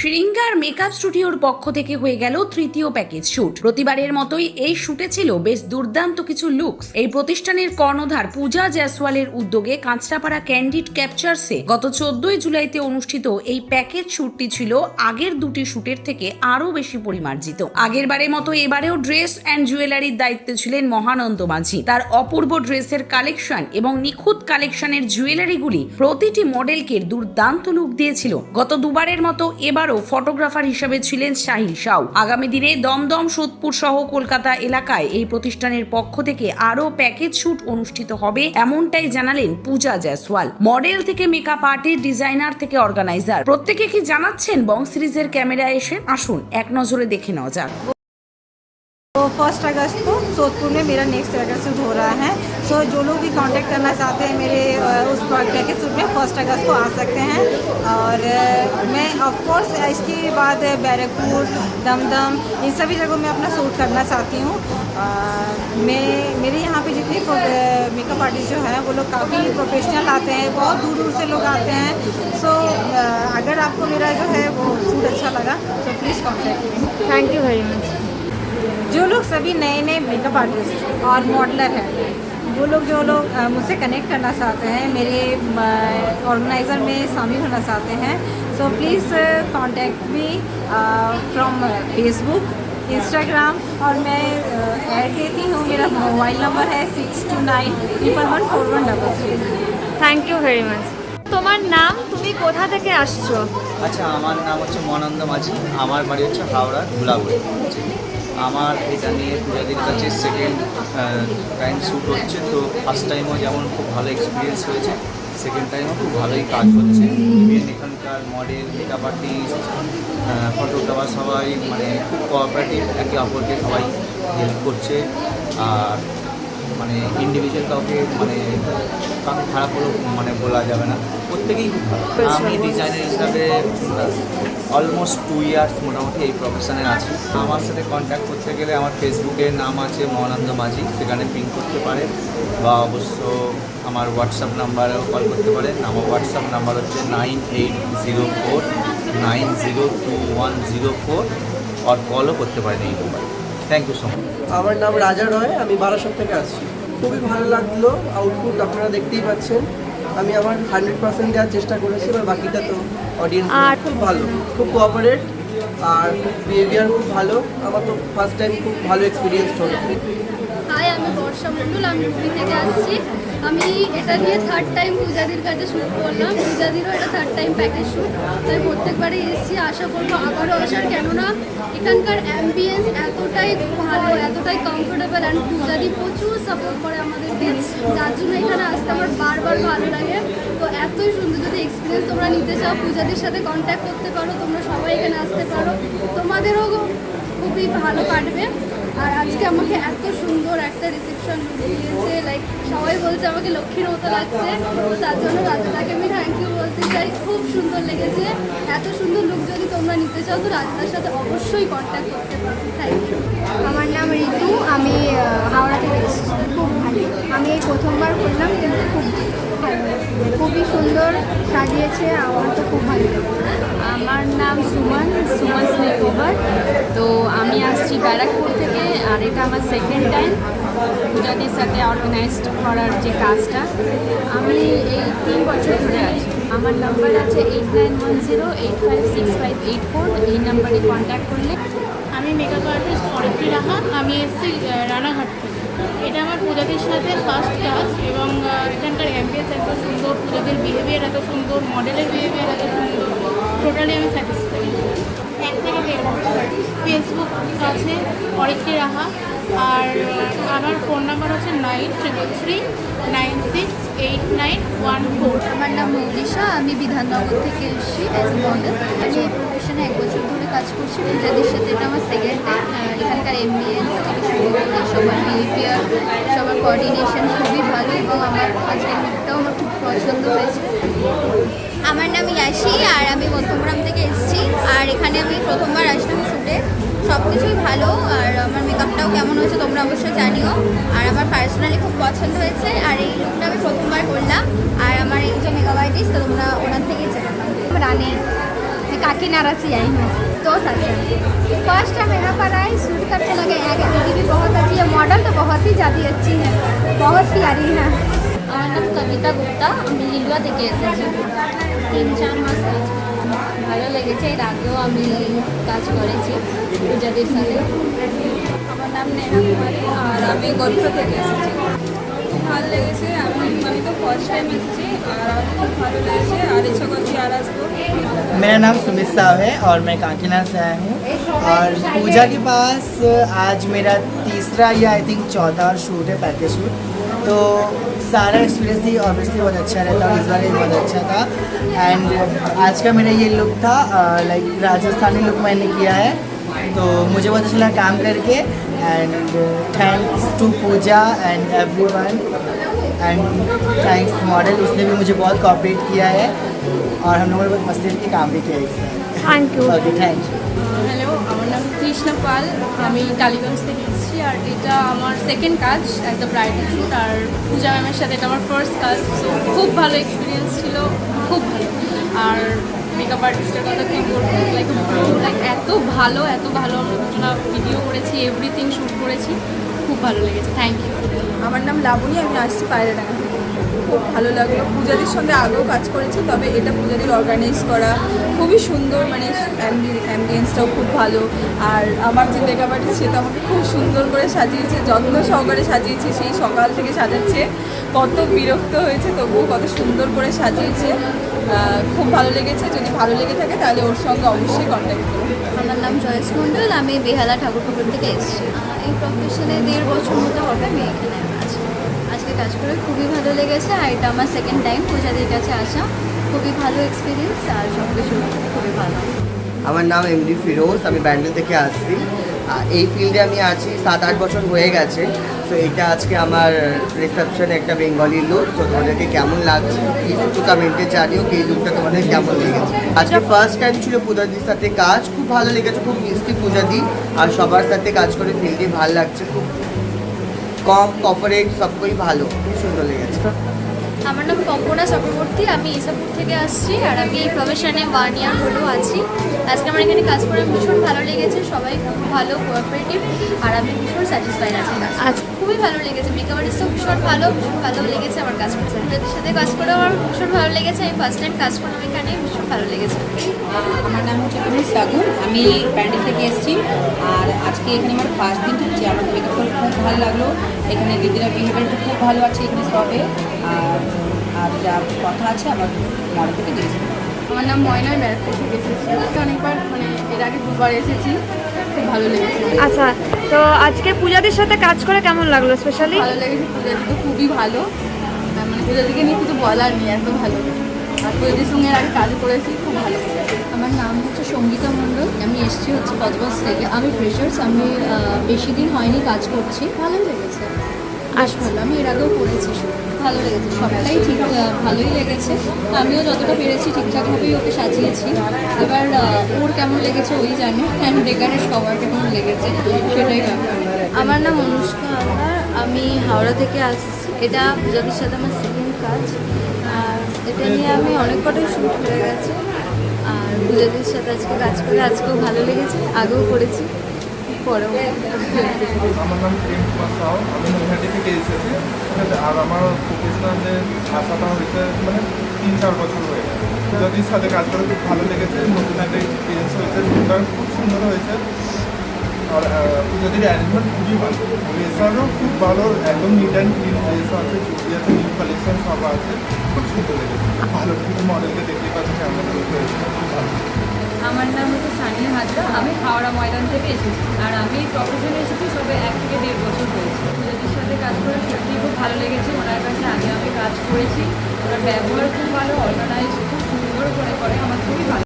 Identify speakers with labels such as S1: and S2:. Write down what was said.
S1: শৃঙ্গার makeup স্টুডিওর পক্ষ থেকে হয়ে গেল তৃতীয় প্যাকেজ শুট। প্রতিবারের মতোই এই শুটে ছিল বেশ দুর্দান্ত কিছু লুকস এই প্রতিষ্ঠানের কর্ণধার পূজা জয়সওয়ালের উদ্যোগে কাঁচরাপাড়া ক্যান্ডিড ক্যাপচার্সে গত চোদ্দই জুলাইতে অনুষ্ঠিত এই প্যাকেজ শুটটি ছিল আগের দুটি শুটের থেকে আরও বেশি পরিমার্জিত। আগের বারের মতো এবারেও ড্রেস অ্যান্ড জুয়েলারির দায়িত্বে ছিলেন মহানন্দ মাঝি। তার অপূর্ব ড্রেসের কালেকশন এবং নিখুঁত কালেকশনের জুয়েলারিগুলি প্রতিটি মডেলকে দুর্দান্ত লুক দিয়েছিল। গত দুবারের মতো এবারও ফটোগ্রাফার হিসেবে ছিলেন শাহিল শাও আগামী দিনে দমদম, সোদপুর সহ কলকাতা এলাকায় এই প্রতিষ্ঠানের পক্ষ থেকে আরও প্যাকেজ শুট অনুষ্ঠিত হবে এমনটাই জানালেন পূজা জয়সওয়াল। মডেল থেকে মেকআপ আর্টিস্ট ডিজাইনার থেকে অর্গানাইজার প্রত্যেকে কি জানাচ্ছেন বং সিরিজের ক্যামেরায় এসে? আসুন, এক নজরে দেখে নেওয়া যাক।
S2: फ़र्स्ट अगस्त को सोदपुर में मेरा नेक्स्ट अगस्त हो रहा है। सो जो लोग भी कांटेक्ट करना चाहते हैं मेरे उस पैकेज सूट में फ़र्स्ट अगस्त को आ सकते हैं। और मैं ऑफकोर्स इसके बाद बैरकपुर दमदम इन सभी जगहों में अपना शूट करना चाहती हूँ। मैं मेरे यहाँ पे जितने मेकअप आर्टिस्ट जो हैं वो लोग काफ़ी प्रोफेशनल आते हैं बहुत दूर दूर से लोग आते हैं। सो so, अगर आपको मेरा जो है वो सूट अच्छा लगा तो please contact
S3: thank you very much
S2: जो लोग सभी नए नए मेकअप आर्टिस्ट और मॉडलर हैं वो लोग जो लोग अ, मुझसे कनेक्ट करना चाहते हैं मेरे ऑर्गेनाइज़र में शामिल होना चाहते हैं so please contact me from Facebook Instagram और मैं ऐड देती हूँ मेरा मोबाइल नंबर है six two nine triple one four one double three
S3: thank you very much তোমার নাম তুমি কোথা থেকে আসছো
S4: আচ্ছা আমার নাম হচ্ছে মহানন্দ মাঝি আমার বাড়ি হচ্ছে হাওড়া ধুলাগুড়ি ঠিক আছে? আমার এটা নিয়ে পূজাদির কাছে সেকেন্ড টাইম শ্যুট হচ্ছে। তো ফার্স্ট টাইমও যেমন খুব ভালো এক্সপিরিয়েন্স হয়েছে সেকেন্ড টাইমও খুব ভালোই কাজ হচ্ছে। ইভেন এখানকার মডেল মেকআপ আর্টিস্ট ফটোগ্রাফার সবাই মানে খুব কোঅপারেটিভ একে অপরকে সবাই হেল্প করছে। আর মানে ইন্ডিভিজুয়াল কাউকে মানে কাউকে খারাপ হলেও মানে বলা যাবে না। প্রত্যেকেই আমি ডিজাইনার হিসাবে অলমোস্ট টু ইয়ার্স মোটামুটি এই প্রফেশনে আছি। আমার সাথে কন্ট্যাক্ট করতে গেলে আমার ফেসবুকে নাম আছে মহানন্দ মাঝি সেখানে পিং করতে পারে বা অবশ্য আমার হোয়াটসঅ্যাপ নাম্বারেও কল করতে পারেন আমার হোয়াটসঅ্যাপ নাম্বার হচ্ছে nine eight zero four nine zero two one zero four আর কলও করতে পারেন এই নাম্বারে থ্যাংক ইউ সো মাচ
S5: আমার নাম রাজা রয় আমি বারাসত থেকে আসছি। খুবই ভালো লাগল আউটপুট আপনারা দেখতেই পাচ্ছেন। আমি আমার হান্ড্রেড পার্সেন্ট দেওয়ার চেষ্টা করেছি এবার বাকিটা তো অডিয়েন্স
S3: আর-
S5: খুব ভালো। খুব কোঅপারেট আর বিহেভিয়ার খুব ভালো। আমার তো ফার্স্ট টাইম খুব ভালো এক্সপিরিয়েন্স হলো
S6: হাই আমি বর্ষা মণ্ডল আমি পুরী থেকে আসছি। আমি এটা নিয়ে থার্ড টাইম পূজাদির কাছে শ্যুট করলাম। পূজাদিরও এটা থার্ড টাইম প্যাকেজ শ্যুট তাই প্রত্যেকবারই এসেছি, আশা করব আবারও আসার। কেননা এখানকার অ্যাম্বিয়েন্স এতটাই ভালো, এতটাই কমফোর্টেবল অ্যান্ড পূজাদি প্রচুর সাপোর্ট করে আমাদেরকে। যার জন্য এখানে আসতে আমার বারবার ভালো লাগে। তো এতই সুন্দর, যদি এক্সপিরিয়েন্স তোমরা নিতে চাও, পূজাদির সাথে কন্ট্যাক্ট করতে পারো, তোমরা সবাই এখানে আসতে পারো। তোমাদেরও খুবই ভালো কাটবে। আর আজকে আমাকে এত সুন্দর একটা রিসেপশন দিয়েছে লাইক সবাই বলছে আমাকে লক্ষ্মীর মতো লাগছে, তো তার জন্য রাজাদাকে আমি থ্যাংক ইউ বলতে চাই। খুব সুন্দর লেগেছে, এত সুন্দর লুক যদি তোমরা নিতে চাও, তো রাজাদার সাথে অবশ্যই কন্ট্যাক্ট করতে পারো। থ্যাংক ইউ
S7: আমার নাম ঋতু আমি আহ, হাওড়া থেকে এসেছি খুব ভালো আমি এই প্রথমবার করলাম কিন্তু খুব ভালো খুবই সুন্দর সাজিয়েছে আমার তো খুব ভালো
S8: আমার নাম সুমন সুমন স্নেকওভার তো আমি আসছি ব্যারাকপুর থেকে আর এটা আমার সেকেন্ড টাইম পূজাদের সাথে অর্গানাইজড করার যে কাজটা। আমি এই তিন বছর ধরে আছি। আমার নাম্বার আছে eight nine one zero eight five six five eight four এই নাম্বারে কন্ট্যাক্ট করলে
S9: আমি মেকআপ আর্টিস্ট অরিত্রী রাহা আমি এসেছি রানাঘাট থেকে। এটা আমার পূজাদের সাথে ফার্স্ট ক্লাস এবং অ্যাম্বিয়েন্স এত সুন্দর পুজোদের বিহেভিয়ার এত সুন্দর মডেলের বিহেভিয়ার এত সুন্দর টোটালি আমি স্যাটিসফাই এক থেকে দেড় ফেসবুক আছে অরিত্রী রাহা আর আমার ফোন নাম্বার হচ্ছে nine triple three nine six eight nine one four.
S6: আমার নাম মৌলিশা আমি বিধাননগর থেকে এসেছি অ্যাজ মডেল আমি এই প্রফেশনে এক বছর ধরে কাজ করছি পূজাদের সাথে এটা আমার সেকেন্ড টাইম এখানকার এমবিএন্স থেকে শুরু করে সবার বিহেভিয়ার সবার কোঅর্ডিনেশন খুবই ভালো এবং আমার আজকের লুকটাও আমার খুব পছন্দ হয়েছে।
S7: আমার নাম ইয়াশি আর আমি মধ্যমগ্রাম থেকে এসেছি। আর এখানে আমি প্রথমবার আসলাম শুটে। সব কিছুই ভালো আর আমার মেকআপটাও কেমন হয়েছে তোমরা অবশ্যই জানিও আর আমার পার্সোনালি খুব পছন্দ হয়েছে আর এই লুকটা আমি প্রথমবার করলাম আর আমার এই যে মেকআপ আর্টিস্ট তো তোমরা ওনার থেকেই চেনো রানী
S10: काकीनाडा से आई हूँ दो साल से फर्स्ट टाइम यहाँ पर आई शूट करके लगे यहाँ की दीदी भी बहुत अच्छी है मॉडल तो बहुत ही ज़्यादा अच्छी है बहुत प्यारी है
S7: আমার নাম কবিতা গুপ্তা আমি লিলুয়া থেকে এসেছি তিন চার মাস কাজ ভালো লেগেছে এর আগেও আমি কাজ করেছি পূজাদের সাথে আমার নাম নেহা কুমারী আর আমি গল্প থেকে এসেছি খুব ভালো লেগেছে আমি আমি তো ফার্স্ট টাইম এসেছি আর আমার খুব ভালো লেগেছে আর ইচ্ছা করছি আর আসবো
S11: मेरा नाम सुमित साव है और मैं काकीनाड से आया हूँ और पूजा के पास आज मेरा तीसरा या आई थिंक चौथा शूट है पैकेज शूट तो सारा एक्सपीरियंस ही ऑब्वियसली बहुत अच्छा रहता है इस बार भी बहुत अच्छा था एंड आज का मेरा ये लुक था लाइक राजस्थानी लुक मैंने किया है तो मुझे बहुत अच्छा लगा काम करके and thanks to Pooja and everyone and thanks model उसने भी मुझे बहुत कॉपरेट किया है और हम लोगों ने बहुत मस्ती के काम भी किया है
S3: thank you
S11: okay thank you
S12: hello আমার নাম কৃষ্ণা পাল আমি টালিগঞ্জ থেকে এসেছি আর এটা আমার সেকেন্ড কাজ অ্যাজ দ্য ব্রাইডাল শ্যুট আর পূজা ম্যামের সাথে এটা আমার ফার্স্ট কাজ সো খুব ভালো এক্সপিরিয়েন্স ছিল, খুব ভালো। আর মেকআপ আর্টিস্টের কথা কি বলব? লাইক লাইক এত ভালো এত ভালো আমরা দুজনা ভিডিও করেছি এভরিথিং শ্যুট করেছি, খুব ভালো লেগেছে থ্যাংক ইউ
S13: আমার নাম লাবণী, আমি আসছি বাইরে থেকে খুব ভালো লাগল। পূজাদির সঙ্গে আগেও কাজ করেছি, তবে এটা পূজাদির অর্গানাইজ করা খুবই সুন্দর মানে অ্যাম্বিয়েন্সটাও খুব ভালো। আর আমার যে মেকআপ আর্টিস্ট সে তো আমাকে খুব সুন্দর করে সাজিয়েছে, যত্ন সহকারে সাজিয়েছে, সেই সকাল থেকে সাজাচ্ছে। কত বিরক্ত হয়েছে, তবুও কত সুন্দর করে সাজিয়েছে। খুব ভালো লেগেছে, যদি ভালো লেগে থাকে তাহলে ওর সঙ্গে অবশ্যই কন্ট্যাক্ট করুন
S7: আমার নাম জয়েশ মণ্ডল, আমি বেহালা ঠাকুরপুকুর থেকে এসেছি। এই প্রফেশনে দেড় বছর মতো হবে, আমি এখানে আছি। আজকে কাজ করে খুবই ভালো লেগেছে আর এটা আমার সেকেন্ড টাইম পূজাদের কাছে আসা। খুবই ভালো এক্সপিরিয়েন্স আর সব কিছু খুবই ভালো।
S5: আমার নাম এমডি ফিরোজ, আমি ব্যান্ডেল থেকে আসছি। এই ফিল্ডে আমি আছি সাত আট বছর হয়ে গেছে। তো এটা আজকে আমার রিসেপশন একটা বেঙ্গলি লুক তো তোমাদেরকে কেমন লাগছে? প্লিজ একটু কমেন্টে জানিও এই লুকটা তোমাদের কেমন লেগেছে? আজকে ফার্স্ট টাইম ছিল পূজাদির সাথে কাজ, খুব ভালো লেগেছে, খুব মিষ্টি পূজাদি। আর সবার সাথে কাজ করে ফিল্ডে ভালো লাগছে, খুব কম কপারেট সবকই ভালো খুব সুন্দর লেগেছে।
S7: আমার নাম কম্পনা চক্রবর্তী আমি ইসাপুর থেকে আসছি আর আমি এই প্রফেশনে ওয়ান ইয়ার হলেও আছি। আজকে আমার এখানে কাজ করে ভীষণ ভালো লেগেছে সবাই খুব ভালো কোঅপারেটিভ আর আমি ভীষণ স্যাটিসফাইড আছি আজ খুবই ভালো লেগেছে মেকআপ আর্টিস্টও ভীষণ ভালো ভীষণ ভালো লেগেছে আমার কাজ করতে। যাদের সাথে কাজ করে আমার ভীষণ ভালো লেগেছে আমি ফার্স্ট টাইম কাজ করলাম এখানে ভীষণ ভালো লেগেছে।
S14: আমার নাম হচ্ছে তুমি সাগুন আমি প্যান্ডেল থেকে এসেছি আর আজকে এখানে আমার ফার্স্ট দিন হচ্ছে আমার মেকআপ খুব ভালো লাগল এখানে দিদিরা বিহেভিয়ারটা খুব ভালো আছে এখানে সবে। আর আর যা কথা আছে আমার মনে থেকে জিজ্ঞেস
S9: আমার নাম ময়না ব্যারাক থেকে এসেছি। অনেকবার মানে এর আগে দুবার এসেছি। খুব ভালো লেগেছে।
S3: আচ্ছা তো আজকে পূজাদের সাথে কাজ করে কেমন লাগল স্পেশালি
S9: ভালো লেগেছে পূজাদি তো খুবই ভালো। মানে পূজাদিকে নিয়ে কিছু বলার নেই এত ভালো। আর পূজাদির সঙ্গে এর আগে কাজ করেছি খুব ভালো
S12: আমার নাম হচ্ছে সঙ্গীতা মণ্ডল আমি এসেছি হচ্ছে কচবাস থেকে। আমি ফ্রেশার্স আমি বেশি দিন হয়নি কাজ করছি। ভালোই লেগেছে। বেশ ভালো আমি এর আগেও করেছি shoot। ভালো লেগেছে, সবটাই ঠিক ভালোই লেগেছে। আমিও যতটা পেরেছি ঠিকঠাকভাবেই ওকে সাজিয়েছি। এবার ওর কেমন লেগেছে ওই জানে অ্যান্ড ডেকারের সবার কেমন লেগেছে, সেটাই
S7: আমার নাম অনুষ্কা আমি হাওড়া থেকে আসছি। এটা পূজাদির সাথে আমার সেকেন্ড কাজ। আর এটা নিয়ে আমি অনেক কটাই শ্যুট হয়ে গেছে। আর পূজাদির সাথে আজকে কাজ করে আজকেও ভালো লেগেছে, আগেও করেছি।
S15: আমার নাম প্রেম আমি নৈহাটি থেকে এসেছি। আর আমার প্রফেশনালে আসাটা হয়েছে মানে তিন চার বছর হয়ে গেছে। যদির সাথে কাজ খুব ভালো লেগেছে, নতুন হয়েছে রুমটা খুব সুন্দর হয়েছে। আর যদি অ্যারেঞ্জমেন্ট খুবই ভালো। খুব ভালো, একদম নিট অ্যান্ড ক্লিন ড্রেস আছে। চুটি নিউ কালেকশন সব আছে। খুব সুন্দর লেগেছে। ভালো কিছু মডেলকে দেখতে পাচ্ছি হয়েছে খুব ভালো।
S12: আমার নাম হচ্ছে সানিয়া হাজরা। আমি হাওড়া ময়দান থেকে এসেছি। আর আমি প্রফেশনে এসেছি সবে এক থেকে দেড় বছর হয়েছে সুজাতির সাথে কাজ করে সত্যিই খুব ভালো লেগেছে। ওনার কাছে আগে আমি কাজ করেছি। ওনার ব্যবহার খুব ভালো অর্গানাইজ খুব সুন্দর করে করে। আমার খুবই ভালো